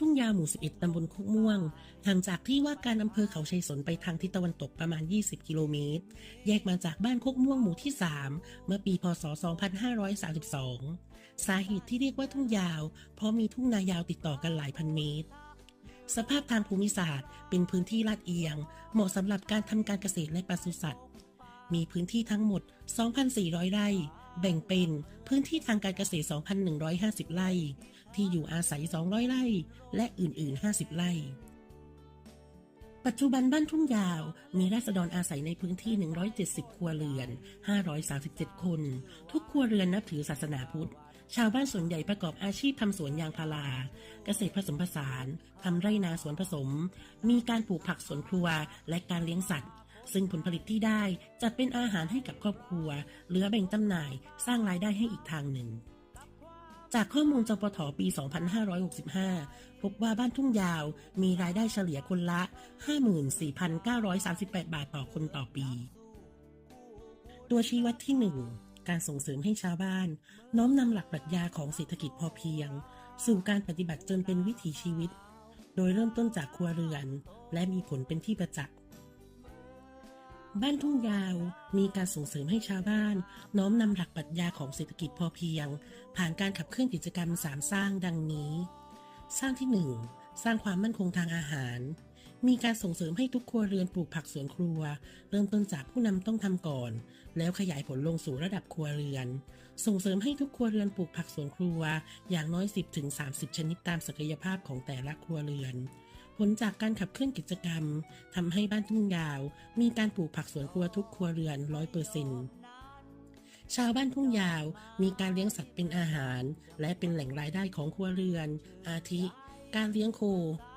ทุ่งยาหมู่ 11 ตำบลโคกม่วง ห่างจากที่ว่าการอำเภอเขาชัยสนไปทางทิศตะวันตกประมาณ 20 กิโลเมตร แยกมาจากบ้านโคกม่วงหมู่ที่ 3 เมื่อปี พศ 2532 สาเหตุที่เรียกว่าทุ่งยาว เพราะมีทุ่งนายาวติดต่อกันหลายพันเมตร สภาพทางภูมิศาสตร์ เป็นพื้นที่ลาดเอียง เหมาะสำหรับการทำการเกษตรและปศุสัตว์ มีพื้นที่ทั้งหมด 2,400 ไร่ แบ่งเป็นพื้นที่ทางการเกษตร 2,150 ไร่ ที่อยู่อาศัย 200 ไร่ และอื่น ๆ 50 ไร่ ปัจจุบันบ้านทุ่งยาว มีราษฎรอาศัยในพื้นที่ 170 ครัวเรือน 537 คน ทุกครัวเรือนนับถือศาสนาพุทธ ชาวบ้านส่วนใหญ่ประกอบอาชีพทำสวนยางพารา เกษตรผสมผสานทำไร่นาสวนผสม มีการปลูกผักสวนครัว และการเลี้ยงสัตว์ซึ่งผลผลิตที่ได้จะเป็นอาหารให้กับครอบครัว เหลือแบ่งจำหน่าย สร้างรายได้ให้อีกทางหนึ่ง จากข้อมูลจปทปี 2565 พบว่าบ้านทุ่งยาวมีรายได้เฉลี่ยคนละ 54,938 บาทต่อคนต่อปี ตัวชี้วัดที่ 1 การส่งเสริมให้ชาวบ้าน น้อมนำหลักปรัชญาของเศรษฐกิจพอเพียง สู่การปฏิบัติจนเป็นวิถีชีวิต โดยเริ่มต้นจากครัวเรือน และมีผลเป็นที่ประจักษ์ บ้านทุ่งยาวมีการส่งเสริมให้ชาวบ้าน น้อมนำหลักปรัชญาของเศรษฐกิจพอเพียง ผ่านการขับเคลื่อนกิจกรรมสามสร้างดังนี้ สร้างที่หนึ่งสร้างความมั่นคงทางอาหาร มีการส่งเสริมให้ทุกครัวเรือนปลูกผักสวนครัว เริ่มต้นจากผู้นำต้องทำก่อน แล้วขยายผลลงสู่ระดับครัวเรือน ส่งเสริมให้ทุกครัวเรือนปลูกผักสวนครัว อย่างน้อย 10-30 ชนิดตามศักยภาพของแต่ละครัวเรือน ผลจากการขับเคลื่อนกิจกรรมทำให้บ้านทุ่งยาว มีการปลูกผักสวนครัวทุกครัวเรือนร้อยเปอร์เซ็นต์ชาวบ้านทุ่งยาวมีการเลี้ยงสัตว์เป็นอาหาร และเป็นแหล่งรายได้ของครัวเรือน อาทิ การเลี้ยงโค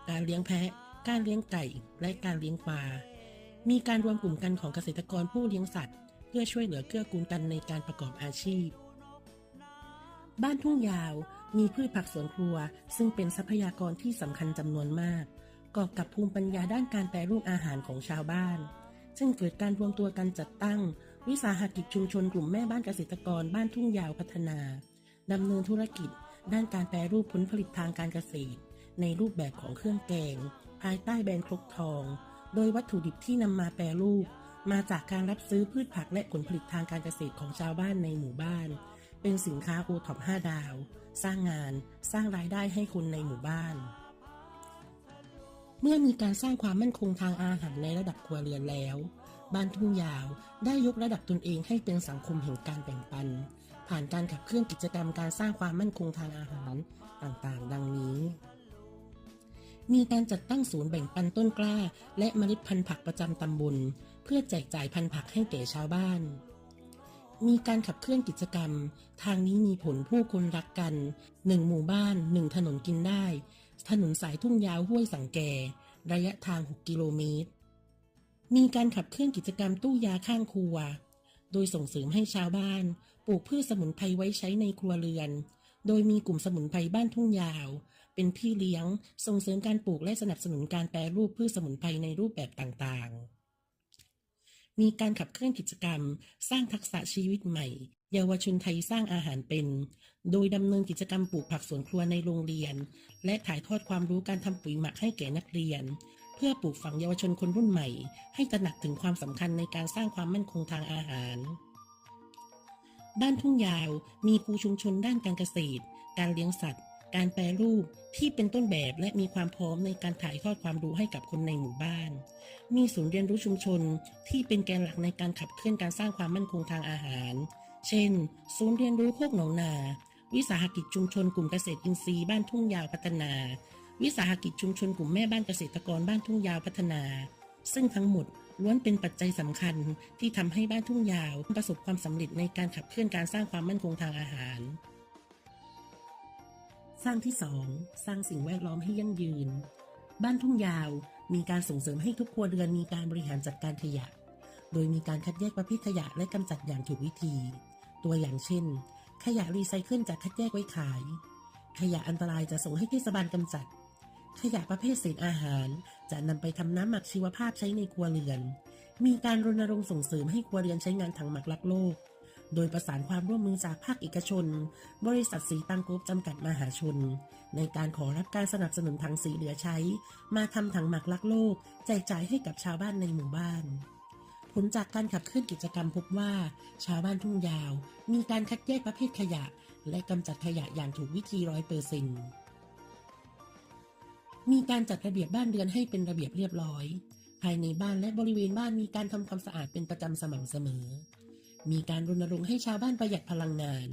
การเลี้ยงแพะ การเลี้ยงไก่ และการเลี้ยงปลา มีการรวมกลุ่มกันของเกษตรกรผู้เลี้ยงสัตว์ เพื่อช่วยเหลือเกื้อกูลกันในการประกอบอาชีพ บ้านทุ่งยาวมีพืชผักสวนครัว ซึ่งเป็นทรัพยากรที่สำคัญจำนวนมาก กอบกับภูมิปัญญาด้านการแปรรูปอาหารของชาวบ้านจึงเกิดการรวมตัวกันจัดตั้ง วิสาหกิจชุมชนกลุ่มแม่บ้านเกษตรกรบ้านทุ่งยาวพัฒนา ดำเนินธุรกิจ ด้านการแปรรูปผลผลิตทางการเกษตร ในรูปแบบของเครื่องแกง ภายใต้แบรนด์ครกทอง โดยวัตถุดิบที่นำมาแปรรูป มาจากการรับซื้อพืชผักและผลผลิตทางการเกษตรของชาวบ้านในหมู่บ้าน เป็นสินค้าโอท็อป5ดาว สร้างงาน สร้างรายได้ให้คนในหมู่บ้าน เมื่อมีการสร้างความมั่นคงทางอาหารในระดับครัวเรือนแล้ว บ้านทุ่งยาวได้ยกระดับตนเองให้เป็นสังคมแห่งการแบ่งปัน ผ่านการขับเคลื่อนกิจกรรมการสร้างความมั่นคงทางอาหารต่างๆ ดังนี้ มีการจัดตั้งศูนย์แบ่งปันต้นกล้า และเมล็ดพันธุ์ผักประจำตำบล เพื่อแจกจ่ายพันธุ์ผักให้แก่ชาวบ้านมีการขับเคลื่อนกิจกรรม ทางนี้มีผลผู้คนรักกันหนึ่งหมู่บ้านหนึ่งถนนกินได้ ถนนสายทุ่งยาวห้วยสังแก ระยะทาง 6 กิโลเมตร มีการขับเคลื่อนกิจกรรมตู้ยาข้างครัว โดยส่งเสริมให้ชาวบ้าน ปลูกพืชสมุนไพรไว้ใช้ในครัวเรือน โดยมีกลุ่มสมุนไพรบ้านทุ่งยาว เป็นพี่เลี้ยง ส่งเสริมการปลูกและสนับสนุนการแปรรูปพืชสมุนไพรในรูปแบบต่างๆ มีการขับเคลื่อนกิจกรรม สร้างทักษะชีวิตใหม่ เยาวชนไทยสร้างอาหารเป็น โดยดำเนินกิจกรรมปลูกผักสวนครัวในโรงเรียน และถ่ายทอดความรู้การทำปุ๋ยหมักให้แก่นักเรียน เพื่อปลูกฝังเยาวชนคนรุ่นใหม่ ให้ตระหนักถึงความสำคัญในการสร้างความมั่นคงทางอาหารบ้านทุ่งยาว มีครูชุมชนด้านการเกษตร การเลี้ยงสัตว์ การแปรรูปที่เป็นต้นแบบและมีความพร้อมในการถ่ายทอดความรู้ให้กับคนในหมู่บ้าน มีศูนย์เรียนรู้ชุมชนที่เป็นแกนหลักในการขับเคลื่อนการสร้างความมั่นคงทางอาหาร เช่น ศูนย์เรียนรู้โคกหนองนา วิสาหกิจชุมชนกลุ่มเกษตรอินทรีย์บ้านทุ่งยาวพัฒนา วิสาหกิจชุมชนกลุ่มแม่บ้านเกษตรกรบ้านทุ่งยาวพัฒนา ซึ่งทั้งหมดล้วนเป็นปัจจัยสำคัญที่ทำให้บ้านทุ่งยาว ประสบความสำเร็จในการขับเคลื่อนการสร้างความมั่นคงทางอาหาร สร้างที่ 2 สร้างสิ่งแวดล้อมให้ยั่งยืน บ้านทุ่งยาวมีการส่งเสริมให้ทุกครัวเรือนมีการบริหารจัดการขยะ โดยมีการคัดแยกประเภทขยะและกำจัดอย่างถูกวิธี ตัวอย่างเช่น ขยะรีไซเคิลจะคัดแยกไว้ขาย ขยะอันตรายจะส่งให้เทศบาลกำจัด ขยะประเภทเศษอาหาร จะนำไปทำน้ำหมักชีวภาพใช้ในครัวเรือน มีการรณรงค์ส่งเสริมให้ครัวเรือนใช้งานถังหมักรักโลก โดยประสานความร่วมมือจากภาคเอกชน บริษัทสีตังกรุ๊ปจำกัดมหาชน ในการขอรับการสนับสนุนถังสีเหลือใช้ มาทำถังหมักลักโลก แจกจ่ายให้กับชาวบ้านในหมู่บ้าน ผลจากการขับเคลื่อนกิจกรรมพบว่า ชาวบ้านทุ่งยาว มีการคัดแยกประเภทขยะ และกำจัดขยะอย่างถูกวิธีร้อยเปอร์เซ็นต์มีการจัดระเบียบบ้านเรือนให้เป็นระเบียบเรียบร้อย ภายในบ้านและบริเวณบ้านมีการทำความสะอาดเป็นประจำสม่ำเสมอ มีการรณรงค์ให้ชาวบ้านประหยัดพลังงาน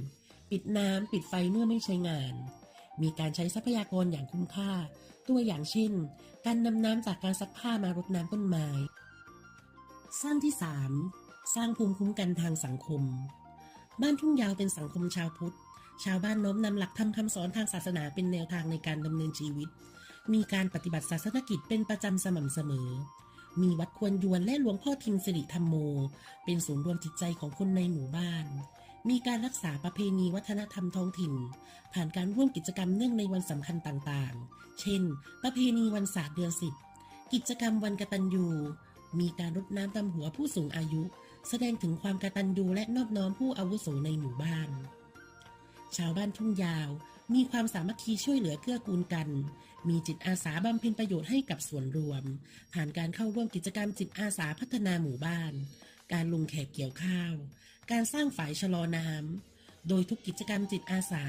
ปิดน้ำปิดไฟเมื่อไม่ใช้งาน มีการใช้ทรัพยากรอย่างคุ้มค่า ตัวอย่างเช่น การนำน้ำจากการซักผ้ามารดน้ำต้นไม้ สร้างที่ 3 สร้างภูมิคุ้มกันทางสังคม บ้านทุ่งยาวเป็นสังคมชาวพุทธ ชาวบ้านน้อมนำหลักธรรมคำสอนทางศาสนาเป็นแนวทางในการดำเนินชีวิต มีการปฏิบัติศาสนกิจเป็นประจำสม่ำเสมอ มีวัดควรยวนและหลวงพ่อทิมสิริธรรมโม เป็นศูนย์รวมจิตใจของคนในหมู่บ้าน มีการรักษาประเพณีวัฒนธรรมท้องถิ่น ผ่านการร่วมกิจกรรมเนื่องในวันสำคัญต่างๆ เช่น ประเพณีวันศาสตร์เดือนสิบกิจกรรมวันกตัญญู มีการรดน้ำดำหัวผู้สูงอายุ แสดงถึงความกตัญญูและนอบน้อมผู้อาวุโสในหมู่บ้าน ชาวบ้านทุ่งยาวมีความสามัคคีช่วยเหลือเกื้อกูลกัน มีจิตอาสาบำเพ็ญประโยชน์ให้กับส่วนรวม ผ่านการเข้าร่วมกิจกรรมจิตอาสาพัฒนาหมู่บ้าน การลงแขกเกี่ยวข้าว การสร้างฝายชะลอน้ำ โดยทุกกิจกรรมจิตอาสา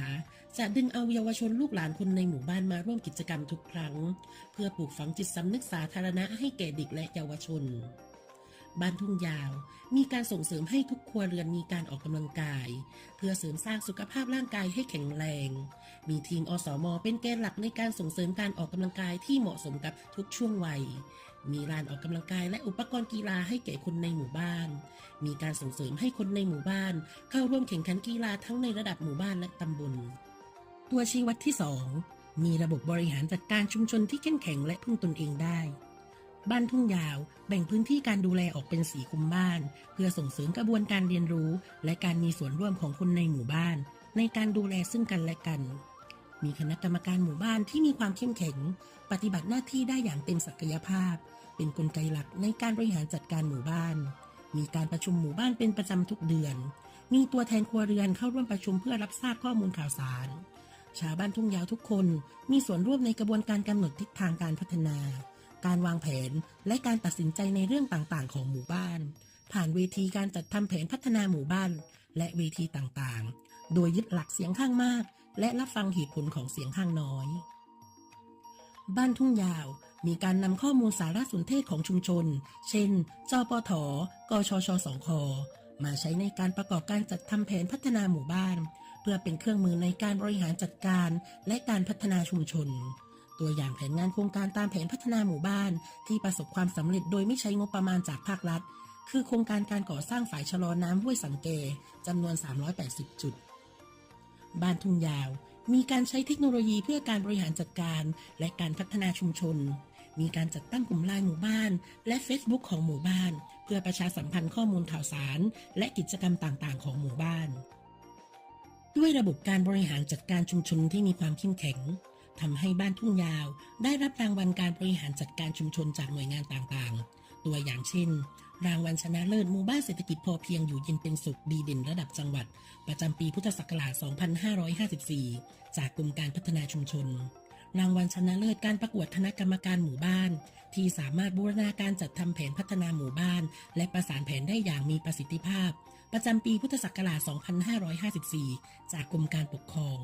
จะดึงเอาเยาวชนลูกหลานคนในหมู่บ้านมาร่วมกิจกรรมทุกครั้ง เพื่อปลูกฝังจิตสำนึกสาธารณะให้แก่เด็กและเยาวชน บ้านทุ่งยาว มีการส่งเสริมให้ทุกครัวเรือนมีการออกกำลังกาย เพื่อเสริมสร้างสุขภาพร่างกายให้แข็งแรง มีทีมอสมเป็นแกนหลักในการส่งเสริมการออกกำลังกายที่เหมาะสมกับทุกช่วงวัย มีลานออกกำลังกายและอุปกรณ์กีฬาให้แก่คนในหมู่บ้าน มีการส่งเสริมให้คนในหมู่บ้าน เข้าร่วมแข่งขันกีฬาทั้งในระดับหมู่บ้านและตำบล ตัวชี้วัดที่ 2 มีระบบบริหารจัดการชุมชนที่เข้มแข็งและพึ่งตนเองได้ บ้านทุ่งยาวแบ่งพื้นที่การดูแลออกเป็นสีคุมบ้าน เพื่อส่งเสริมกระบวนการเรียนรู้ และการมีส่วนร่วมของคนในหมู่บ้าน ในการดูแลซึ่งกันและกัน มีคณะกรรมการหมู่บ้านที่มีความเข้มแข็ง ปฏิบัติหน้าที่ได้อย่างเต็มศักยภาพ เป็นกลไกหลักในการบริหารจัดการหมู่บ้าน มีการประชุมหมู่บ้านเป็นประจำทุกเดือน มีตัวแทนครัวเรือนเข้าร่วมประชุมเพื่อรับทราบข้อมูลข่าวสาร ชาวบ้านทุ่งยาวทุกคนมีส่วนร่วมในกระบวนการกำหนดทิศทางการพัฒนา การวางแผนและการตัดสินใจในเรื่องต่างๆ ของหมู่บ้าน ผ่านเวทีการจัดทำแผนพัฒนาหมู่บ้าน และเวทีต่างๆ โดยยึดหลักเสียงข้างมาก และรับฟังเหตุผลของเสียงข้างน้อย บ้านทุ่งยาวมีการนำข้อมูลสารสนเทศของชุมชน เช่น จปทกชชสองคมาใช้ในการประกอบการจัดทำแผนพัฒนาหมู่บ้าน เพื่อเป็นเครื่องมือในการบริหารจัดการและการพัฒนาชุมชน ตัวอย่างแผนงานโครงการตามแผนพัฒนาหมู่บ้าน ที่ประสบความสำเร็จโดยไม่ใช้งบประมาณจากภาครัฐ คือโครงการการก่อสร้างฝายชะลอน้ำห้วยสังเกจำนวน 380 จุด บ้านทุ่งยาว มีการใช้เทคโนโลยีเพื่อการบริหารจัดการ และการพัฒนาชุมชน มีการจัดตั้งกลุ่มไลน์หมู่บ้าน และ Facebook ของหมู่บ้าน เพื่อประชาสัมพันธ์ข้อมูลข่าวสาร และกิจกรรมต่างๆ ของหมู่บ้าน ด้วยระบบการบริหารจัดการชุมชนที่มีความเข้มแข็งทำให้บ้านทุ่งยาว ได้รับรางวัลการบริหารจัดการชุมชนจากหน่วยงานต่างๆ ตัวอย่างเช่น รางวัลชนะเลิศหมู่บ้านเศรษฐกิจพอเพียงอยู่เย็นเป็นสุขดีเด่นระดับจังหวัด ประจำปีพุทธศักราช 2554 จากกรมการพัฒนาชุมชน รางวัลชนะเลิศการประกวดคณะกรรมการหมู่บ้าน ที่สามารถบูรณาการจัดทำแผนพัฒนาหมู่บ้าน และประสานแผนได้อย่างมีประสิทธิภาพ ประจำปีพุทธศักราช 2554 จากกรมการปกครอง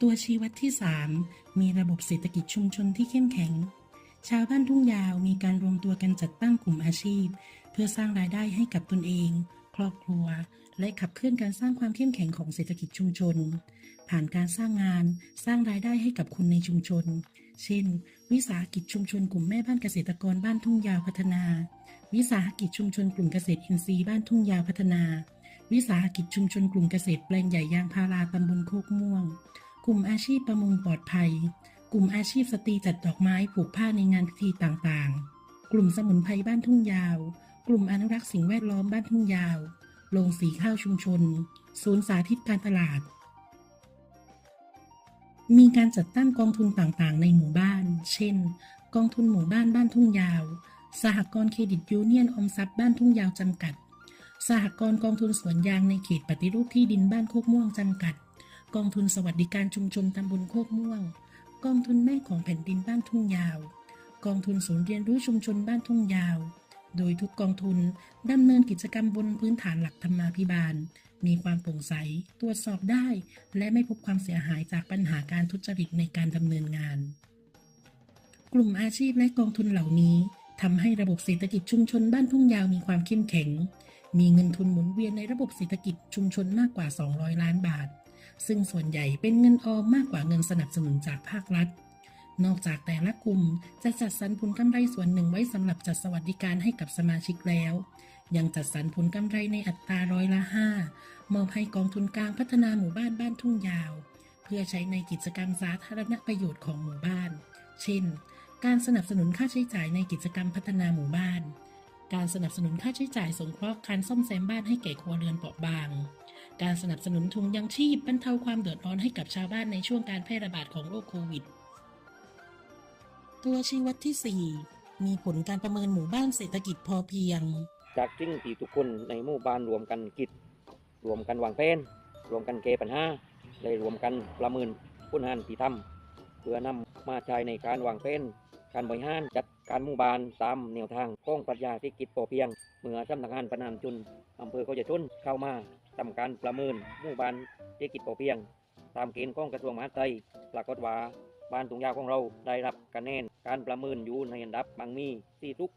ตัวชี้วัดที่ 3 มีระบบเศรษฐกิจชุมชนที่เข้มแข็ง ชาวบ้านทุ่งยาวมีการรวมตัวกันจัดตั้งกลุ่มอาชีพ เพื่อสร้างรายได้ให้กับตนเอง ครอบครัว และขับเคลื่อนการสร้างความเข้มแข็งของเศรษฐกิจชุมชน ผ่านการสร้างงานสร้างรายได้ให้กับคนในชุมชน เช่น วิสาหกิจชุมชนกลุ่มแม่บ้านเกษตรกรบ้านทุ่งยาวพัฒนา วิสาหกิจชุมชนกลุ่มเกษตรอินทรีย์บ้านทุ่งยาวพัฒนา วิสาหกิจชุมชนกลุ่มเกษตรแปลงใหญ่ยางพาราตำบลโคกม่วง กลุ่มอาชีพประมงปลอดภัย กลุ่มอาชีพสตรีจัดดอกไม้ผูกผ้าในงานพิธีต่างๆ กลุ่มสมุนไพรบ้านทุ่งยาว กลุ่มอนุรักษ์สิ่งแวดล้อมบ้านทุ่งยาว โรงสีข้าวชุมชน ศูนย์สาธิตการตลาด มีการจัดตั้งกองทุนต่างๆ ในหมู่บ้าน เช่น กองทุนหมู่บ้านบ้านทุ่งยาว สหกรณ์เครดิตยูเนียนอมทรัพย์บ้านทุ่งยาวจำกัด สหกรณ์กองทุนสวนยางในเขตปฏิรูปที่ดินบ้านโคกม่วงจำกัด กองทุนสวัสดิการชุมชนตำบลโคกม่วง กองทุนแม่ของแผ่นดินบ้านทุ่งยาว กองทุนศูนย์เรียนรู้ชุมชนบ้านทุ่งยาว โดยทุกกองทุนดำเนินกิจกรรมบนพื้นฐานหลักธรรมาภิบาล มีความโปร่งใส ตรวจสอบได้ และไม่พบความเสียหายจากปัญหาการทุจริตในการดำเนินงาน กลุ่มอาชีพและกองทุนเหล่านี้ทำให้ระบบเศรษฐกิจชุมชนบ้านทุ่งยาวมีความเข้มแข็ง มีเงินทุนหมุนเวียนในระบบเศรษฐกิจชุมชนมากกว่า 200 ล้านบาท ซึ่งส่วนใหญ่เป็นเงินออมมากกว่าเงินสนับสนุนจากภาครัฐ นอกจากแต่ละกลุ่มจะจัดสรรผลกำไรส่วนหนึ่งไว้สำหรับจัดสวัสดิการให้กับสมาชิกแล้ว ยังจัดสรรผลกำไรในอัตราร้อยละห้ามอบให้กองทุนกลางพัฒนาหมู่บ้านบ้านทุ่งยาว เพื่อใช้ในกิจกรรมสาธารณประโยชน์ของหมู่บ้าน เช่น การสนับสนุนค่าใช้จ่ายในกิจกรรมพัฒนาหมู่บ้าน การสนับสนุนค่าใช้จ่ายสงเคราะห์การซ่อมแซมบ้านให้แก่ครัวเรือนเปราะบาง การสนับสนุนทุนยังชีพบรรเทาความเดือดร้อนให้กับชาวบ้านในช่วงการแพร่ระบาดของโรคโควิด ตัวชี้วัดที่ 4 มีผลการประเมินหมู่บ้านเศรษฐกิจพอเพียง จากสิ่งที่ทุกคนในหมู่บ้านรวมกันคิดรวมกันวางแผนรวมกันแก้ปัญหาได้รวมกันประเมินผลงานที่ทำเพื่อนำมาใช้ในการวางแผนการบริหารจัดการหมู่บ้านตามแนวทางของปรัชญาเศรษฐกิจพอเพียงเมื่อสำนักงานประนามจุนอำเภอเขาจะชนเข้ามา ทำการประเมินหมู่บ้านเศรษฐกิจพอเพียง ตามเกณฑ์ของกระทรวงมหาดไทยปรากฏว่าบ้านตุงยาของเราได้รับคะแนนการประเมินอยู่ในอันดับบางมีที่ทุก